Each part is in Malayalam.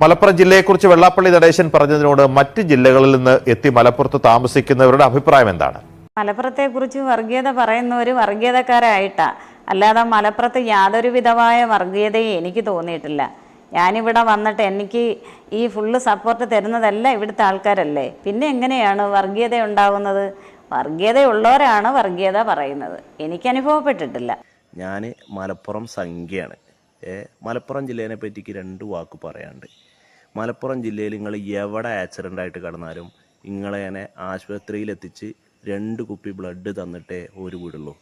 മലപ്പുറം ജില്ലയെക്കുറിച്ച് വെള്ളാപ്പള്ളി നടേശൻ പറഞ്ഞതിനോട് മറ്റ് ജില്ലകളിൽ നിന്ന് എത്തി മലപ്പുറത്ത് താമസിക്കുന്നവരുടെ അഭിപ്രായം എന്താണ്? മലപ്പുറത്തെക്കുറിച്ച് വർഗീയത പറയുന്നവർ വർഗീയതക്കാരായിട്ടാ. അല്ലാതെ മലപ്പുറത്ത് യാതൊരു വിധമായ വർഗീയതയും എനിക്ക് തോന്നിയിട്ടില്ല. ഞാനിവിടെ വന്നിട്ട് എനിക്ക് ഈ ഫുള്ള് സപ്പോർട്ട് തരുന്നതല്ല ഇവിടുത്തെ ആൾക്കാരല്ലേ? പിന്നെ എങ്ങനെയാണ് വർഗീയത ഉണ്ടാകുന്നത് വർഗീയതയുള്ളവരാണ് വർഗീയത പറയുന്നത്. എനിക്ക് അനുഭവപ്പെട്ടിട്ടില്ല. ഞാൻ മലപ്പുറം സംഖ്യയാണ്. മലപ്പുറം ജില്ലേനെ പറ്റിക്ക് രണ്ട് വാക്ക് പറയാണ്ട്. മലപ്പുറം ജില്ലയിൽ നിങ്ങൾ എവിടെ ആക്സിഡന്റ് ആയിട്ട് കിടന്നാലും നിങ്ങളെ ആശുപത്രിയിൽ എത്തിച്ച് രണ്ട് കുപ്പി ബ്ലഡ് തന്നിട്ടേ ഒരു വീടുള്ളൂ.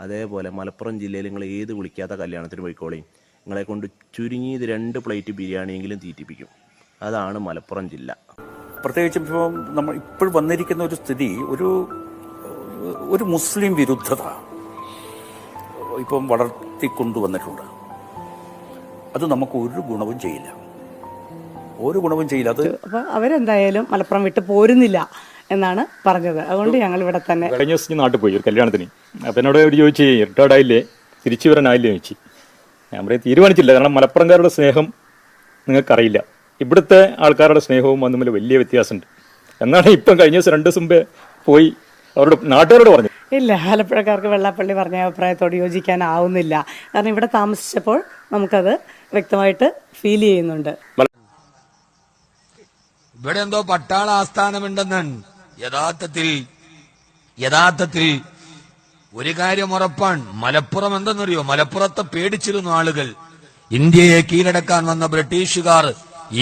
അതേപോലെ മലപ്പുറം ജില്ലയിൽ നിങ്ങൾ ഏത് വിളിക്കാത്ത കല്യാണത്തിന് പോയിക്കോളയും നിങ്ങളെ കൊണ്ട് ചുരുങ്ങിയത് രണ്ട് പ്ലേറ്റ് ബിരിയാണിയെങ്കിലും തീറ്റിപ്പിക്കും. അതാണ് മലപ്പുറം ജില്ല. പ്രത്യേകിച്ച് ഇപ്പോൾ നമ്മൾ ഇപ്പോൾ വന്നിരിക്കുന്ന ഒരു സ്ഥിതി ഒരു ഒരു മുസ്ലിം വിരുദ്ധത ഇപ്പം വളർത്തിക്കൊണ്ടുവന്നിട്ടുണ്ട്. അത് നമുക്ക് ഒരു ഗുണവും ചെയ്യില്ല. ഒരു ഗുണവും ചെയ്യില്ല അത് അപ്പോൾ അവരെന്തായാലും മലപ്പുറം വിട്ട് പോരുന്നില്ല എന്നാണ് പറഞ്ഞത്. അതുകൊണ്ട് ഞങ്ങൾ ഇവിടെ തന്നെ കഴിഞ്ഞ ദിവസം ഞാൻ നാട്ടിൽ പോയി ഒരു കല്യാണത്തിന്. അപ്പം എന്നോട് അവർ ചോദിച്ചു റിട്ടയർഡ് ആയില്ലേ? തിരിച്ചു വരാനായില്ലേ? ചോദിച്ചു. ഞാൻ പറയും തീരുമാനിച്ചില്ല. കാരണം മലപ്പുറംകാരുടെ സ്നേഹം നിങ്ങൾക്കറിയില്ല. ഇവിടുത്തെ ആൾക്കാരുടെ സ്നേഹവും തമ്മിൽ വലിയ വ്യത്യാസമുണ്ട്. എന്നാണ് ഇപ്പം കഴിഞ്ഞ ദിവസം രണ്ട് ദിവസം മുമ്പേ പോയി അവരോട് നാട്ടുകാരോട് പറഞ്ഞു ഇല്ല ആലപ്പുഴക്കാർക്ക് വെള്ളാപ്പള്ളി പറഞ്ഞ അഭിപ്രായത്തോട് യോജിക്കാനാവുന്നില്ല. കാരണം ഇവിടെ താമസിച്ചപ്പോൾ നമുക്കത് വ്യക്തമായിട്ട് ഫീൽ ചെയ്യുന്നുണ്ട്. ഇവിടെ എന്തോ പട്ടാള ആസ്ഥാനമുണ്ടെന്നാണ് യഥാർത്ഥത്തിൽ യഥാർത്ഥത്തിൽ ഒരു കാര്യം ഉറപ്പാണ് മലപ്പുറം എന്തെന്നറിയോ? മലപ്പുറത്തെ പേടിച്ചിരുന്നു ആളുകൾ. ഇന്ത്യയെ കീഴടക്കാൻ വന്ന ബ്രിട്ടീഷുകാർ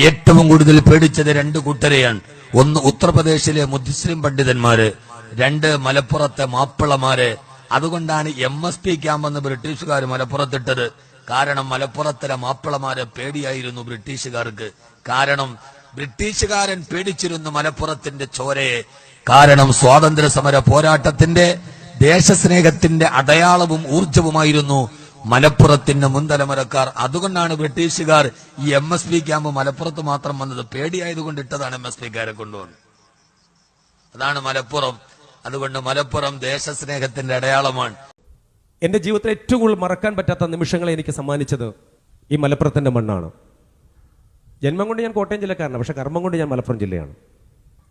ഏറ്റവും കൂടുതൽ പേടിച്ചത് രണ്ട് കൂട്ടരെയാണ്. ഒന്ന് ഉത്തർപ്രദേശിലെ മുസ്ലിം പണ്ഡിതന്മാര് രണ്ട് മലപ്പുറത്തെ മാപ്പിളമാര്. അതുകൊണ്ടാണ് എം എസ് പി ക്യാമ്പെന്ന് ബ്രിട്ടീഷുകാർ മലപ്പുറത്തിട്ടത്. കാരണം മലപ്പുറത്തിലെ മാപ്പിളമാരെ പേടിയായിരുന്നു ബ്രിട്ടീഷുകാർക്ക്. കാരണം ബ്രിട്ടീഷുകാരൻ പേടിച്ചിരുന്നു മലപ്പുറത്തിന്റെ ചോരയെ. കാരണം സ്വാതന്ത്ര്യ സമര പോരാട്ടത്തിന്റെ ദേശസ്നേഹത്തിന്റെ അടയാളവും ഊർജവുമായിരുന്നു മലപ്പുറത്തിന്റെ മുൻതലമുറക്കാർ. അതുകൊണ്ടാണ് ബ്രിട്ടീഷുകാർ ഈ എം എസ് പി ക്യാമ്പ് മലപ്പുറത്ത് മാത്രം വന്നത്. പേടിയായതുകൊണ്ട് ഇട്ടതാണ് എം എസ് പിക്കാരെ കൊണ്ടുവന്നത് അതാണ് മലപ്പുറം. അതുകൊണ്ട് മലപ്പുറം ദേശസ്നേഹത്തിന്റെ അടയാളമാണ്. എന്റെ ജീവിതത്തിൽ ഏറ്റവും കൂടുതൽ മറക്കാൻ പറ്റാത്ത നിമിഷങ്ങളെ എനിക്ക് സമ്മാനിച്ചത് ഈ മലപ്പുറത്തിന്റെ മണ്ണാണ്. ജന്മം കൊണ്ട് ഞാൻ കോട്ടയം ജില്ലക്കാരനാണ് പക്ഷെ കർമ്മം കൊണ്ട് ഞാൻ മലപ്പുറം ജില്ലയാണ്.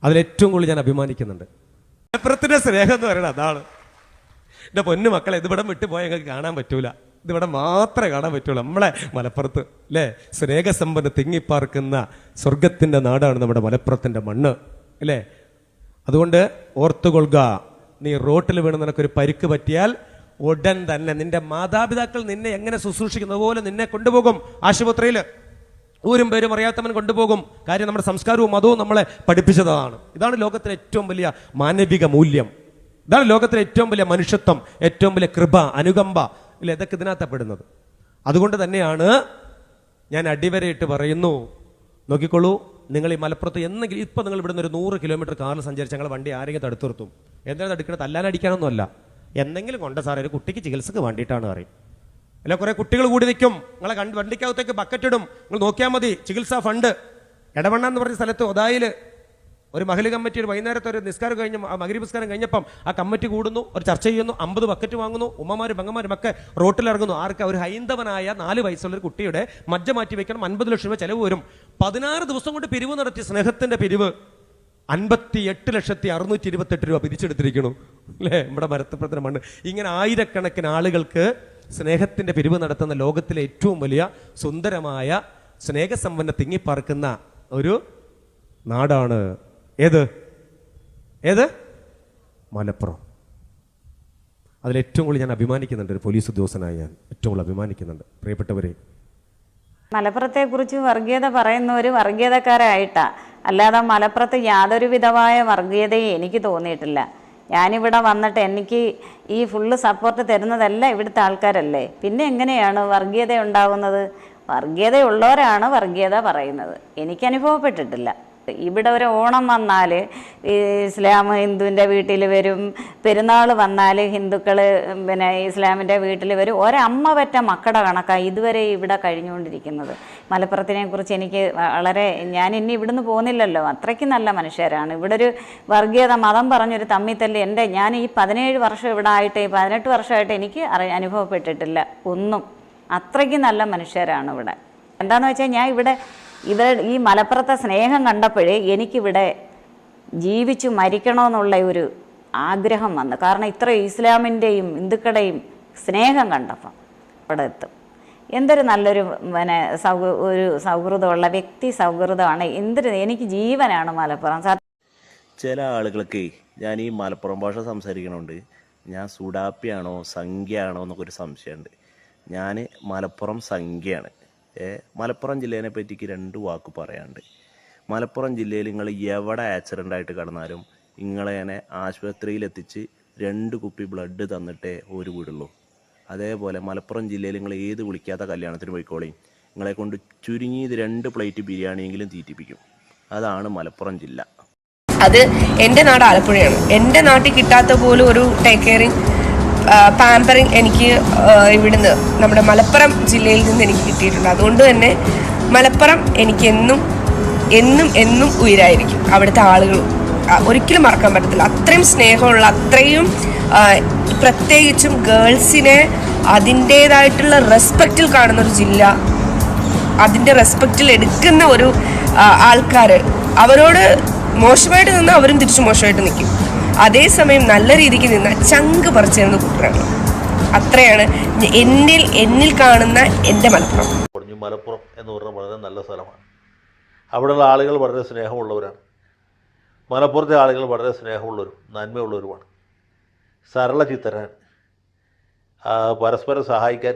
അതിലേറ്റവും കൂടുതൽ ഞാൻ അഭിമാനിക്കുന്നുണ്ട്. മലപ്പുറത്തിന്റെ സ്നേഹം എന്ന് പറയുന്നത് അതാണ്. എന്റെ പൊന്നു മക്കളെ ഇതിവിടം വിട്ടുപോയാൽ ഞങ്ങൾക്ക് കാണാൻ പറ്റൂല. ഇതിവിടെ മാത്രമേ കാണാൻ പറ്റുള്ളൂ. നമ്മളെ മലപ്പുറത്ത് അല്ലേ സ്നേഹസമ്പന്ന തിങ്ങിപ്പാർക്കുന്ന സ്വർഗത്തിന്റെ നാടാണ് നമ്മുടെ മലപ്പുറത്തിന്റെ മണ്ണ് അല്ലേ അതുകൊണ്ട് ഓർത്തുകൊള്ളുക നീ റോട്ടിൽ വീണ് നിനക്കൊരു പരിക്ക് പറ്റിയാൽ ഉടൻ തന്നെ നിന്റെ മാതാപിതാക്കൾ നിന്നെ എങ്ങനെ ശുശ്രൂഷിക്കുന്നത് പോലെ നിന്നെ കൊണ്ടുപോകും. ആശുപത്രിയിൽ ഊരും പേരും അറിയാത്തവൻ കൊണ്ടുപോകും. കാര്യം നമ്മുടെ സംസ്കാരവും മതവും നമ്മളെ പഠിപ്പിച്ചതാണ്. ഇതാണ് ലോകത്തിലെ ഏറ്റവും വലിയ മാനവിക മൂല്യം. ഇതാണ് ലോകത്തിലെ ഏറ്റവും വലിയ മനുഷ്യത്വം ഏറ്റവും വലിയ കൃപ അനുകമ്പ. ഇല്ല ഇതൊക്കെ ഇതിനകത്തപ്പെടുന്നത്. അതുകൊണ്ട് തന്നെയാണ് ഞാൻ അടിവരയിട്ട് പറയുന്നു. നോക്കിക്കോളൂ നിങ്ങൾ ഈ മലപ്പുറത്ത് എന്നെങ്കിലും ഇപ്പം നിങ്ങൾ ഇവിടുന്ന് ഒരു നൂറ് കിലോമീറ്റർ കാറിൽ സഞ്ചരിച്ച് ഞങ്ങൾ വണ്ടി ആരെങ്കിലും തടുത്തു നിർത്തും എന്താണ് തടുക്കുന്നത് തല്ലാനടിക്കാനൊന്നുമല്ല എന്തെങ്കിലും കൊണ്ട് സാറേ ഒരു കുട്ടിക്ക് ചികിത്സക്ക് വേണ്ടിയിട്ടാണ് പറയും. അല്ല കുറെ കുട്ടികൾ കൂടി നിൽക്കും. നിങ്ങളെ കണ്ട് വണ്ടിക്കകത്തേക്ക് ബക്കറ്റ് ഇടും നിങ്ങൾ നോക്കിയാൽ മതി ചികിത്സാ ഫണ്ട്. ഇടവണ്ണ എന്ന് പറഞ്ഞ സ്ഥലത്ത് ഒതായിൽ ഒരു മഹൽ കമ്മിറ്റി ഒരു വൈകുന്നേരത്തെ ഒരു നിസ്കാരം കഴിഞ്ഞ മകരി നിസ്കാരം കഴിഞ്ഞപ്പം ആ കമ്മിറ്റി കൂടുന്നു ഒരു ചർച്ച ചെയ്യുന്നു അമ്പത് ബക്കറ്റ് വാങ്ങുന്നു ഉമ്മമാരും പെങ്ങന്മാരും ഒക്കെ റോട്ടിലിറങ്ങുന്നു. ആർക്ക്? ഒരു ഹൈന്ദവനായ നാല് വയസ്സുള്ള ഒരു കുട്ടിയുടെ മജ്ജ മാറ്റി വെക്കണം അൻപത് ലക്ഷം രൂപ ചെലവ് വരും. പതിനാറ് ദിവസം കൊണ്ട് പിരിവ് നടത്തി സ്നേഹത്തിന്റെ പിരിവ് അൻപത്തി എട്ട് ലക്ഷത്തി അറുന്നൂറ്റി ഇരുപത്തെട്ട് രൂപ പിരിച്ചെടുത്തിരിക്കുന്നു. അല്ലേ? നമ്മുടെ മരത്തപ്പുറത്തിന് മണ്ണ്. ഇങ്ങനെ ആയിരക്കണക്കിന് ആളുകൾക്ക് സ്നേഹത്തിന്റെ പിരിവ് നടത്തുന്ന ലോകത്തിലെ ഏറ്റവും വലിയ സുന്ദരമായ സ്നേഹസമ്പന്ന തിങ്ങിപ്പാർക്കുന്ന ഒരു നാടാണ് ഏത്? ഏത്? മലപ്പുറം. അതിൽ ഏറ്റവും കൂടുതൽ ഞാൻ അഭിമാനിക്കുന്നുണ്ട് ഒരു പോലീസ് ഉദ്യോഗസ്ഥനായി ഞാൻ. ഏറ്റവും കൂടുതൽ അഭിമാനിക്കുന്നുണ്ട്. പ്രിയപ്പെട്ടവരെ. മലപ്പുറത്തെക്കുറിച്ച് വർഗീയത പറയുന്ന പറയുന്നവർ വർഗീയതക്കാരായിട്ടാ. അല്ലാതെ മലപ്പുറത്ത് യാതൊരു വിധമായ വർഗീയതയും എനിക്ക് തോന്നിയിട്ടില്ല. ഞാനിവിടെ വന്നിട്ട് എനിക്ക് ഈ ഫുള്ള് സപ്പോർട്ട് തരുന്നതല്ല ഇവിടുത്തെ ആൾക്കാരല്ലേ? പിന്നെ എങ്ങനെയാണ് വർഗീയത ഉണ്ടാകുന്നത് വർഗീയതയുള്ളവരാണ് വർഗീയത പറയുന്നത്. എനിക്ക് അനുഭവപ്പെട്ടിട്ടില്ല. ഇവിടെ ഒരു ഓണം വന്നാൽ ഇസ്ലാം ഹിന്ദുവിന്റെ വീട്ടിൽ വരും പെരുന്നാൾ വന്നാൽ ഹിന്ദുക്കൾ പിന്നെ ഇസ്ലാമിന്റെ വീട്ടിൽ വരും. ഒരമ്മ പറ്റ മക്കളുടെ കണക്കാണ് ഇതുവരെ ഇവിടെ കഴിഞ്ഞുകൊണ്ടിരിക്കുന്നത്. മലപ്പുറത്തിനെ കുറിച്ച് എനിക്ക് വളരെ ഞാൻ ഇനി ഇവിടുന്ന് പോകുന്നില്ലല്ലോ. അത്രയ്ക്ക് നല്ല മനുഷ്യരാണ്. ഇവിടെ ഒരു വർഗീയത മതം പറഞ്ഞൊരു തമ്മിത്തല്ല് എന്റെ. ഞാൻ ഈ പതിനേഴ് വർഷം ഇവിടെ ആയിട്ട് ഈ പതിനെട്ട് വർഷമായിട്ട് എനിക്ക് അനുഭവപ്പെട്ടിട്ടില്ല. ഒന്നും. അത്രയ്ക്ക് നല്ല മനുഷ്യരാണ് ഇവിടെ. എന്താണെന്ന് വെച്ചാൽ ഞാൻ ഇവിടെ ഇത് ഈ മലപ്പുറത്തെ സ്നേഹം കണ്ടപ്പോഴേ എനിക്കിവിടെ ജീവിച്ചു മരിക്കണമെന്നുള്ള ഒരു ആഗ്രഹം വന്നു. കാരണം ഇത്ര ഇസ്ലാമിന്റെയും ഹിന്ദുക്കളുടെയും സ്നേഹം കണ്ടപ്പം ഇവിടെ എത്തും. എന്തൊരു നല്ലൊരു പിന്നെ സൗ ഒരു സൗഹൃദമുള്ള വ്യക്തി സൗഹൃദമാണ്. എന്തൊരു എനിക്ക് ജീവനാണ് മലപ്പുറം. ചില ആളുകൾക്ക് ഞാൻ ഈ മലപ്പുറം ഭാഷ സംസാരിക്കണമുണ്ട് ഞാൻ സുഡാപ്പിയാണോ സംഖ്യയാണോ എന്നൊക്കെ ഒരു സംശയമുണ്ട്. ഞാൻ മലപ്പുറം സംഖ്യയാണ്. മലപ്പുറം ജില്ലേനെ പറ്റിക്ക് രണ്ട് വാക്ക് പറയാണ്ട്. മലപ്പുറം ജില്ലയിൽ നിങ്ങൾ എവിടെ ആക്സിഡന്റ് ആയിട്ട് കിടന്നാലും നിങ്ങളെന്നെ ആശുപത്രിയിലെത്തിച്ച് രണ്ട് കുപ്പി ബ്ലഡ് തന്നിട്ടേ ഒരു വീടുള്ളൂ. അതേപോലെ മലപ്പുറം ജില്ലയിൽ നിങ്ങൾ ഏത് വിളിക്കാത്ത കല്യാണത്തിന് പോയിക്കോളി. നിങ്ങളെ കൊണ്ട് ചുരുങ്ങിയത് രണ്ട് പ്ലേറ്റ് ബിരിയാണിയെങ്കിലും തീറ്റിപ്പിക്കും. അതാണ് മലപ്പുറം ജില്ല. അത് എന്റെ നാട് ആലപ്പുഴയാണ്. എന്റെ നാട്ടിൽ കിട്ടാത്ത പോലും ഒരു ടേക്ക് കെയറിങ് പാമ്പറിങ് എനിക്ക് ഇവിടുന്ന് നമ്മുടെ മലപ്പുറം ജില്ലയിൽ നിന്ന് എനിക്ക് കിട്ടിയിട്ടുണ്ട്. അതുകൊണ്ട് തന്നെ മലപ്പുറം എനിക്കെന്നും എന്നും എന്നും ഉയരായിരിക്കും. അവിടുത്തെ ആളുകൾ ഒരിക്കലും മറക്കാൻ പറ്റത്തില്ല. അത്രയും സ്നേഹമുള്ള അത്രയും പ്രത്യേകിച്ചും ഗേൾസിനെ അതിന്റേതായിട്ടുള്ള റെസ്പെക്റ്റിൽ കാണുന്ന ഒരു ജില്ല അതിന്റെ റെസ്പെക്റ്റിൽ എടുക്കുന്ന ഒരു ആൾക്കാർ അവരോട് മോശമായിട്ട് നിന്ന് അവരും തിരിച്ചു മോശമായിട്ട് നിൽക്കും. അതേസമയം നല്ല രീതിക്ക് നിന്ന ചങ്ക് പറിച്ചിരുന്ന കൂട്ടരാണ് അത്രയാണ് എന്നിൽ എന്നിൽ കാണുന്ന എന്റെ മലപ്പുറം. മലപ്പുറം എന്ന് പറഞ്ഞാൽ വളരെ നല്ല സ്ഥലമാണ്. അവിടെയുള്ള ആളുകൾ വളരെ സ്നേഹമുള്ളവരാണ്. മലപ്പുറത്തെ ആളുകൾ വളരെ സ്നേഹമുള്ളവരും നന്മയുള്ളവരുമാണ്. സരള ചിത്തരാണ് ആ, പരസ്പരം സഹായിക്കാൻ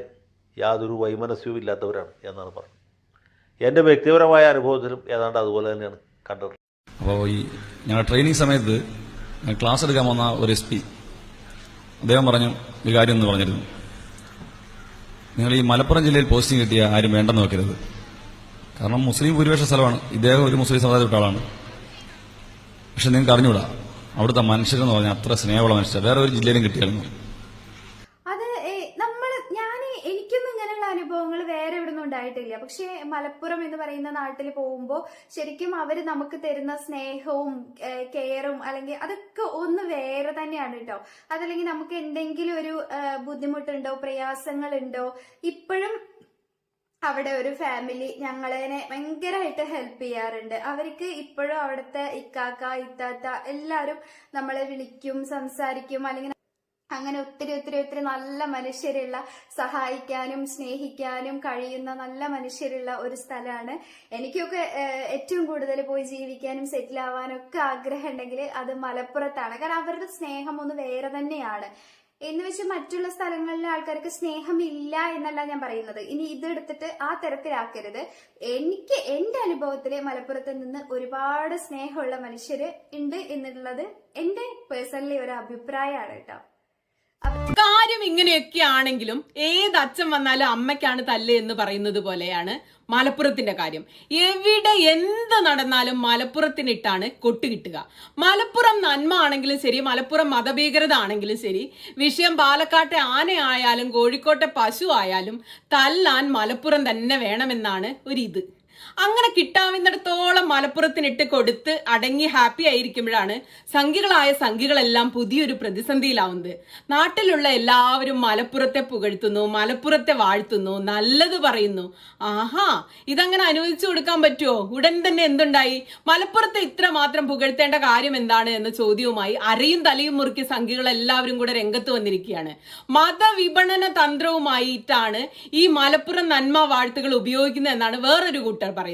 യാതൊരു വൈമനസ്യവും ഇല്ലാത്തവരാണ് എന്നാണ് പറഞ്ഞത്. എന്റെ വ്യക്തിപരമായ അനുഭവത്തിലും ഏതാണ്ട് അതുപോലെ തന്നെയാണ് കണ്ടത്. അപ്പോൾ ഈ ഞങ്ങളുടെ ട്രെയിനിങ് സമയത്ത് ക്ലാസ് എടുക്കാൻ വന്ന ഒരു എസ് പി. അദ്ദേഹം പറഞ്ഞു കാര്യം എന്ന് പറഞ്ഞിരുന്നു. നിങ്ങൾ ഈ മലപ്പുറം ജില്ലയിൽ പോസ്റ്റിംഗ് കിട്ടിയ ആരും വേണ്ടെന്ന് വെക്കരുത്. കാരണം മുസ്ലിം ഭൂരിപക്ഷ സ്ഥലമാണ്. ഇദ്ദേഹം ഒരു മുസ്ലിം സമുദായത്തിൽപ്പെട്ട ആളാണ്. പക്ഷെ നിങ്ങൾക്ക് അറിഞ്ഞുകൂടാ അവിടുത്തെ മനുഷ്യരെന്ന് പറഞ്ഞാൽ അത്ര സ്നേഹമുള്ള മനുഷ്യർ വേറെ ഒരു ജില്ലയിലും കിട്ടിയായിരുന്നു അത് നമ്മൾ ഞാൻ എനിക്കൊന്നും ഇങ്ങനെയുള്ള അനുഭവങ്ങൾ വേറെ ഇവിടെ നിന്നും ഉണ്ടായിട്ടില്ല. പക്ഷേ മലപ്പുറം എന്ന് പറയുന്ന നാട്ടിൽ പോകുമ്പോൾ ശരിക്കും അവർ നമുക്ക് തരുന്ന സ്നേഹവും കെയറും അല്ലെങ്കിൽ അതൊക്കെ ഒന്ന് വേറെ തന്നെയാണ് കേട്ടോ. അതല്ലെങ്കിൽ നമുക്ക് എന്തെങ്കിലും ഒരു ബുദ്ധിമുട്ടുണ്ടോ പ്രയാസങ്ങളുണ്ടോ? ഇപ്പോഴും അവിടെ ഒരു ഫാമിലി ഞങ്ങളെ ഭയങ്കരമായിട്ട് ഹെൽപ്പ് ചെയ്യാറുണ്ട്. അവർക്ക് ഇപ്പോഴും അവിടുത്തെ ഇക്കാക്ക ഇത്താത്ത എല്ലാവരും നമ്മളെ വിളിക്കും സംസാരിക്കും. അല്ലെങ്കിൽ അങ്ങനെ ഒത്തിരി ഒത്തിരി ഒത്തിരി നല്ല മനുഷ്യരുള്ള സഹായിക്കാനും സ്നേഹിക്കാനും കഴിയുന്ന നല്ല മനുഷ്യരുള്ള ഒരു സ്ഥലമാണ്. എനിക്കൊക്കെ ഏറ്റവും കൂടുതൽ പോയി ജീവിക്കാനും സെറ്റിൽ ആവാനും ഒക്കെ ആഗ്രഹം ഉണ്ടെങ്കിൽ അത് മലപ്പുറത്താണ്. കാരണം അവരുടെ സ്നേഹം ഒന്ന് വേറെ തന്നെയാണ്. എന്ന് വെച്ച് മറ്റുള്ള സ്ഥലങ്ങളിലെ ആൾക്കാർക്ക് സ്നേഹമില്ല എന്നല്ല ഞാൻ പറയുന്നത്. ഇനി ഇതെടുത്തിട്ട് ആ തരത്തിലാക്കരുത്. എനിക്ക് എന്റെ അനുഭവത്തിൽ മലപ്പുറത്ത് നിന്ന് ഒരുപാട് സ്നേഹമുള്ള മനുഷ്യര് ഉണ്ട് എന്നുള്ളത് എന്റെ പേഴ്സണലി ഒരു അഭിപ്രായമാണ് കേട്ടോ. കാര്യം ഇങ്ങനെയൊക്കെ ആണെങ്കിലും ഏത് അച്ഛൻ വന്നാലും അമ്മയ്ക്കാണ് തല്ല് എന്ന് പറയുന്നത് പോലെയാണ് മലപ്പുറത്തിന്റെ കാര്യം. എവിടെ എന്ത് നടന്നാലും മലപ്പുറത്തിനിട്ടാണ് കൊട്ടുകിട്ടുക മലപ്പുറം നന്മ ആണെങ്കിലും ശരി മലപ്പുറം മതഭീകരത ആണെങ്കിലും ശരി വിഷയം പാലക്കാട്ടെ ആന ആയാലും കോഴിക്കോട്ടെ പശു ആയാലും തല്ലാൻ മലപ്പുറം തന്നെ വേണമെന്നാണ് ഒരു ഒരിത്. അങ്ങനെ കിട്ടാവുന്നിടത്തോളം മലപ്പുറത്തിനിട്ട് കൊടുത്ത് അടങ്ങി ഹാപ്പി ആയിരിക്കുമ്പോഴാണ് സംഖികളായ സംഖ്യകളെല്ലാം പുതിയൊരു പ്രതിസന്ധിയിലാവുന്നത്. നാട്ടിലുള്ള എല്ലാവരും മലപ്പുറത്തെ പുകഴ്ത്തുന്നു മലപ്പുറത്തെ വാഴ്ത്തുന്നു നല്ലത് പറയുന്നു. ആഹാ ഇതങ്ങനെ അനുവദിച്ചു കൊടുക്കാൻ പറ്റുമോ ഉടൻ തന്നെ എന്തുണ്ടായി? മലപ്പുറത്തെ ഇത്ര മാത്രം പുകഴ്ത്തേണ്ട കാര്യം എന്താണ് എന്ന ചോദ്യവുമായി അരയും തലയും മുറുക്കി സംഖ്യകൾ എല്ലാവരും കൂടെ രംഗത്ത് വന്നിരിക്കുകയാണ്. മതവിപണന തന്ത്രവുമായിട്ടാണ് ഈ മലപ്പുറം നന്മ വാഴ്ത്തുകൾ ഉപയോഗിക്കുന്നത് എന്നാണ് വേറൊരു കൂട്ടർ പറയുന്നത്.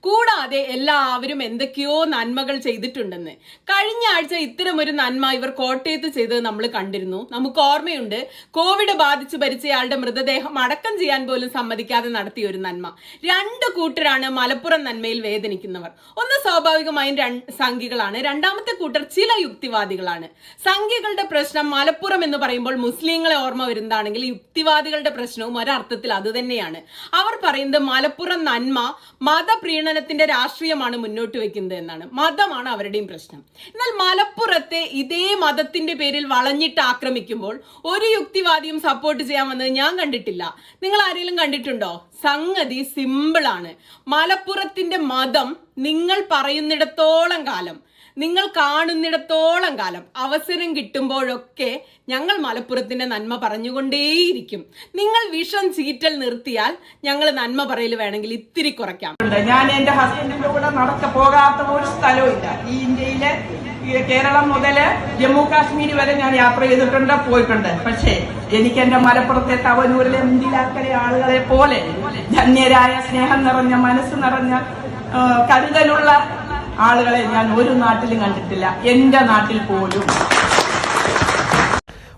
കൂടാതെ എല്ലാവരും എന്തൊക്കെയോ നന്മകൾ ചെയ്തിട്ടുണ്ടെന്ന്. കഴിഞ്ഞ ആഴ്ച ഇത്തരം ഒരു നന്മ ഇവർ കോട്ടയത്ത് ചെയ്തത് നമ്മൾ കണ്ടിരുന്നു. നമുക്ക് ഓർമ്മയുണ്ട് കോവിഡ് ബാധിച്ച് ഭരിച്ചയാളുടെ മൃതദേഹം അടക്കം ചെയ്യാൻ പോലും സമ്മതിക്കാതെ നടത്തിയ ഒരു നന്മ. രണ്ട് കൂട്ടരാണ് മലപ്പുറം നന്മയിൽ വേദനിക്കുന്നവർ. ഒന്ന് സ്വാഭാവികമായും സംഖികളാണ് രണ്ടാമത്തെ കൂട്ടർ ചില യുക്തിവാദികളാണ്. സംഖ്യകളുടെ പ്രശ്നം മലപ്പുറം എന്ന് പറയുമ്പോൾ മുസ്ലിങ്ങളെ ഓർമ്മ വരുന്നതാണെങ്കിൽ യുക്തിവാദികളുടെ പ്രശ്നവും ഒരർത്ഥത്തിൽ അത് തന്നെയാണ്. അവർ പറയുന്നത് മലപ്പുറം നന്മ മതപ്രീണനത്തിന്റെ രാഷ്ട്രീയമാണ് മുന്നോട്ട് വെക്കുന്നത് എന്നാണ്. മതമാണ് അവരുടെയും പ്രശ്നം. എന്നാൽ മലപ്പുറത്തെ ഇതേ മതത്തിന്റെ പേരിൽ വളഞ്ഞിട്ട് ആക്രമിക്കുമ്പോൾ ഒരു യുക്തിവാദിയും സപ്പോർട്ട് ചെയ്യാൻ വന്നത് ഞാൻ കണ്ടിട്ടില്ല. നിങ്ങൾ ആരെങ്കിലും കണ്ടിട്ടുണ്ടോ? സംഗതി സിമ്പിളാണ് മലപ്പുറത്തിന്റെ മതം നിങ്ങൾ പറയുന്നിടത്തോളം കാലം നിങ്ങൾ കാണുന്നിടത്തോളം കാലം അവസരം കിട്ടുമ്പോഴൊക്കെ ഞങ്ങൾ മലപ്പുറത്തിന്റെ നന്മ പറഞ്ഞുകൊണ്ടേയിരിക്കും. നിങ്ങൾ വിഷം ചീറ്റൽ നിർത്തിയാൽ ഞങ്ങൾ നന്മ പറയൽ വേണമെങ്കിൽ ഇത്തിരി കുറയ്ക്കാം. ഞാൻ എന്റെ ഹസ്ബൻഡിന്റെ കൂടെ നടക്ക പോകാത്ത ഒരു സ്ഥലവും ഈ ഇന്ത്യയിലെ കേരളം മുതൽ ജമ്മു കാശ്മീർ വരെ ഞാൻ യാത്ര ചെയ്തിട്ടുണ്ട് പോയിട്ടുണ്ട്. പക്ഷേ എനിക്ക് എന്റെ മലപ്പുറത്തെ തവനൂരിലെ മുന്തിലാക്കലെ ആളുകളെ പോലെ ധന്യരായ സ്നേഹം നിറഞ്ഞ മനസ്സ് നിറഞ്ഞ കരുതലുള്ള ആളുകളെ ഞാൻ ഒരു നാട്ടിലും കണ്ടിട്ടില്ല. എന്റെ നാട്ടിൽ പോലും.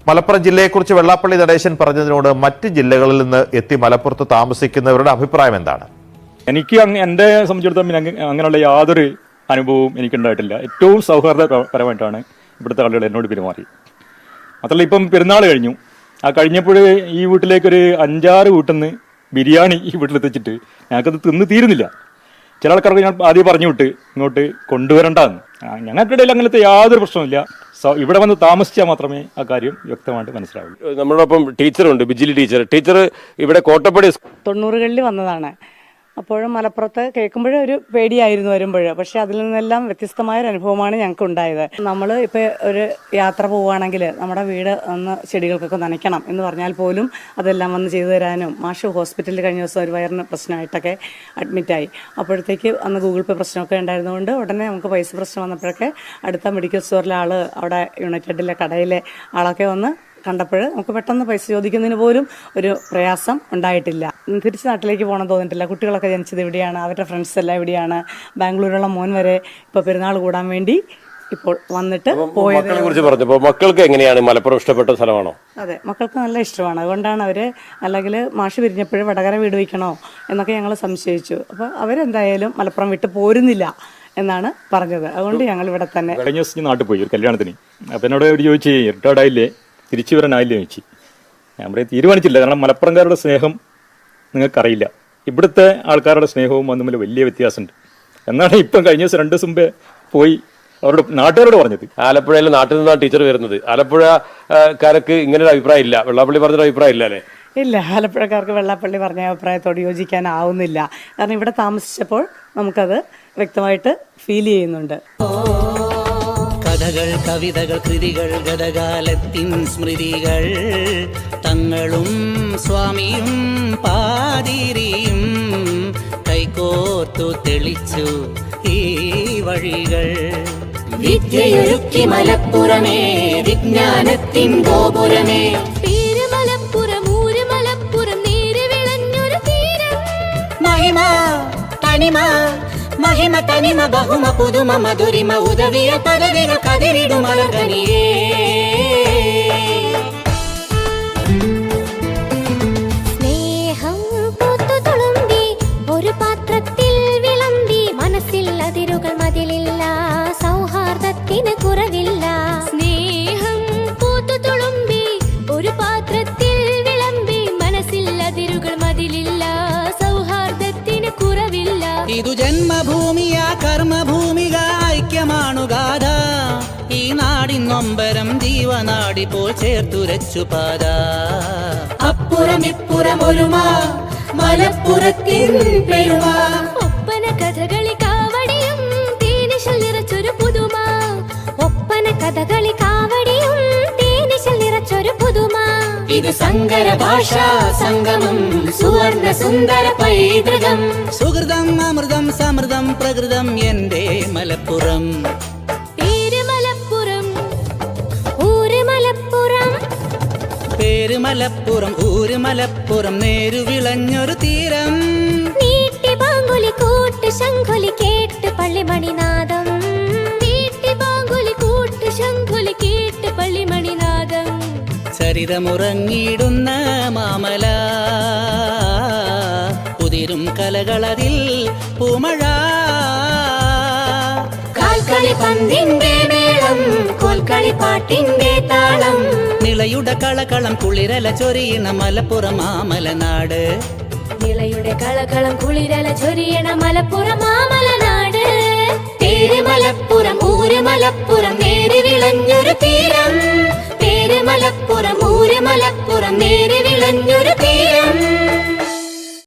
മലപ്പുറം ജില്ലയെക്കുറിച്ച് വെള്ളാപ്പള്ളി നടേശൻ പറഞ്ഞതിനോട് മറ്റ് ജില്ലകളിൽ നിന്ന് എത്തി മലപ്പുറത്ത് താമസിക്കുന്നവരുടെ അഭിപ്രായം എന്താണ്? എനിക്ക് എന്റെ സംബന്ധിച്ചിടത്തോളം അങ്ങനെയുള്ള യാതൊരു അനുഭവവും എനിക്കുണ്ടായിട്ടില്ല. ഏറ്റവും സൗഹാർദ്ദപരമായിട്ടാണ് ഇവിടുത്തെ ആളുകൾ എന്നോട് പെരുമാറി. മാത്രമല്ല ഇപ്പം പെരുന്നാൾ കഴിഞ്ഞു. ആ കഴിഞ്ഞപ്പോൾ ഈ വീട്ടിലേക്കൊരു അഞ്ചാറ് വീട്ടിൽ നിന്ന് ബിരിയാണി ഈ വീട്ടിലെത്തിച്ചിട്ട് ഞങ്ങൾക്കത് തിന്ന് തീരുന്നില്ല. ചില ആൾക്കാർക്ക് ഞാൻ ആദ്യം പറഞ്ഞു വിട്ട് ഇങ്ങോട്ട് കൊണ്ടുവരണ്ടെന്ന്. ഞങ്ങൾക്കിടയിൽ അങ്ങനത്തെ യാതൊരു പ്രശ്നമില്ല സോ ഇവിടെ വന്ന് താമസിച്ചാൽ മാത്രമേ ആ കാര്യം വ്യക്തമായിട്ട് മനസ്സിലാവുള്ളൂ. നമ്മളോടൊപ്പം ടീച്ചറുണ്ട് ബിജിലി ടീച്ചർ. ടീച്ചർ ഇവിടെ കോട്ടപ്പടി തൊണ്ണൂറുകളിൽ വന്നതാണ്. അപ്പോഴും മലപ്പുറത്ത് കേൾക്കുമ്പോഴേ ഒരു പേടിയായിരുന്നു വരുമ്പോൾ പക്ഷെ അതിൽ നിന്നെല്ലാം വ്യത്യസ്തമായ ഒരു അനുഭവമാണ് ഞങ്ങൾക്ക് ഉണ്ടായത് നമ്മൾ ഇപ്പോൾ ഒരു യാത്ര പോവുകയാണെങ്കിൽ നമ്മുടെ വീട് ഒന്ന് ചെടികൾക്കൊക്കെ നനയ്ക്കണം എന്ന് പറഞ്ഞാൽ പോലും അതെല്ലാം വന്ന് ചെയ്തു തരാനും മാഷു ഹോസ്പിറ്റലിൽ കഴിഞ്ഞ ദിവസം ഒരു വയറിന് പ്രശ്നമായിട്ടൊക്കെ അഡ്മിറ്റായി. അപ്പോഴത്തേക്ക് അന്ന് ഗൂഗിൾ പേ പ്രശ്നമൊക്കെ ഉണ്ടായിരുന്നുകൊണ്ട് ഉടനെ നമുക്ക് പൈസ പ്രശ്നം വന്നപ്പോഴൊക്കെ അടുത്ത മെഡിക്കൽ സ്റ്റോറിലെ ആൾ അവിടെ യുണൈറ്റഡിലെ കടയിലെ ആളൊക്കെ വന്ന് കണ്ടപ്പോൾ നമുക്ക് പെട്ടെന്ന് പൈസ ചോദിക്കുന്നതിന് പോലും ഒരു പ്രയാസം ഉണ്ടായിട്ടില്ല. തിരിച്ച് നാട്ടിലേക്ക് പോകണം തോന്നിയിട്ടില്ല. കുട്ടികളൊക്കെ ജനിച്ചത് ഇവിടെയാണ്. അവരുടെ ഫ്രണ്ട്സ് എല്ലാം ഇവിടെയാണ്. ബാംഗ്ലൂരുള്ള മോൻ വരെ ഇപ്പോൾ പെരുന്നാൾ കൂടാൻ വേണ്ടി ഇപ്പോൾ വന്നിട്ട് മക്കളെ കുറിച്ച് പറഞ്ഞപ്പോൾ മക്കൾക്ക് എങ്ങനെയാണ്? മലപ്പുറം ഇഷ്ടപ്പെട്ട സ്ഥലമാണോ? അതെ മക്കൾക്ക് നല്ല ഇഷ്ടമാണ്. അതുകൊണ്ടാണ് അവർ അല്ലെങ്കിൽ മാഷ് പിരിഞ്ഞപ്പോഴും വടകര വീട് വയ്ക്കണോ എന്നൊക്കെ ഞങ്ങൾ സംശയിച്ചു. അപ്പോൾ അവരെന്തായാലും മലപ്പുറം വിട്ട് പോരുന്നില്ല എന്നാണ് പറഞ്ഞത്. അതുകൊണ്ട് ഞങ്ങൾ ഇവിടെ തന്നെ. കഴിഞ്ഞ ദിവസം നാട്ടിൽ പോയി. ഒരു കല്യാണത്തിന്. അപ്പം എന്നോട് ചോദിച്ചു റിട്ടയർഡ് ആയില്ലേ തിരിച്ചു വരാനായില്ല ചോദിച്ചു ഞാൻ പറയും തീരുമാനിച്ചില്ല. കാരണം മലപ്പുറംകാരുടെ സ്നേഹം നിങ്ങൾക്കറിയില്ല. ഇവിടുത്തെ ആൾക്കാരുടെ സ്നേഹവും തമ്മിൽ വലിയ വ്യത്യാസമുണ്ട്. എന്നാണ് ഇപ്പം കഴിഞ്ഞ ദിവസം രണ്ട് ദിവസം മുമ്പേ പോയി അവരുടെ നാട്ടുകാരോട് പറഞ്ഞത്. ആലപ്പുഴയിലെ നാട്ടിൽ നിന്നാണ് ടീച്ചർ വരുന്നത്. ആലപ്പുഴക്കാർക്ക് ഇങ്ങനെ ഒരു അഭിപ്രായം ഇല്ല. വെള്ളാപ്പള്ളി പറഞ്ഞൊരു അഭിപ്രായം ഇല്ല അല്ലേ? ഇല്ല ആലപ്പുഴക്കാർക്ക് വെള്ളാപ്പള്ളി പറഞ്ഞ അഭിപ്രായത്തോട് യോജിക്കാനാവുന്നില്ല. കാരണം ഇവിടെ താമസിച്ചപ്പോൾ നമുക്കത് വ്യക്തമായിട്ട് ഫീൽ ചെയ്യുന്നുണ്ട്. കഥകൾ കവിതകൾ കൃതികൾ ഗതകാലത്തിൻ സ്മൃതികൾ. തങ്ങളും സ്വാമിയും പാതിരിയും കൈകോർത്തു തെളിച്ചു ഈ വഴികൾ. വിദ്യയൊരുക്കി മലപ്പുറമേ വിജ്ഞാനത്തിൻ ഗോപുരമേ. മഹിമ തനിമ ಮಹಿಮ ತನಿಮ ಬಹುಮ ಪುದುಮ ಮಧುರಿಮ ಉದವಿಯ ಪದವಿನ ಕದಿರಿಡು ಮಲಗನಿಯೇ ഈ നാടിൻ നൊമ്പരം ജീവനാടി പോൽ ചേർത്തുരച്ചു പാത. അപ്പുറം ഇപ്പുറം ഒരുമ മലപ്പുറത്തിൻ പെരുമ. ഒപ്പന കഥകളി കാവടിയും തേനിശൽ നിറച്ചൊരു പുതുമ. ഒപ്പന കഥകളി കാവടിയും തേനിശൽ നിറച്ചൊരു പുതുമ. ഇത് സങ്കര ഭാഷാ സംഗമം സുവർണ സുന്ദര പൈതൃകം. സുഹൃതം അമൃതം സമൃതം പ്രകൃതം എന്റെ മലപ്പുറം. മലപ്പുറം ഊര് മലപ്പുറം നേരു വിളഞ്ഞൊരു തീരം. നീട്ടി ബാങ്കുലി കൂട്ട് ശംഖുലി കേട്ട് പള്ളിമണിനാദം. നീട്ടി ബാങ്കുലി കൂട്ട് ശംഖുലി കേട്ട് പള്ളിമണിനാദം. ചരിതമുറങ്ങിയിടുന്ന മാമല. പുതിരും കലകളതിൽ പൂമഴ. കാൽക്കളി പന്തിന്റെ മേളം കോൽക്കളി പാട്ടിന്റെ താളം. നിളയുടെ കളകളം കുളിരല ചൊരിയണ മലപ്പുറം മാമലനാട്. നിളയുടെ കളകളം കുളിരല ചൊരിയണ മലപ്പുറം മാമലനാട്. പേര് മലപ്പുറം ഊര് മലപ്പുറം നേര് വിളഞ്ഞൊരു തീരം. പേര് മലപ്പുറം ഊര് മലപ്പുറം നേര്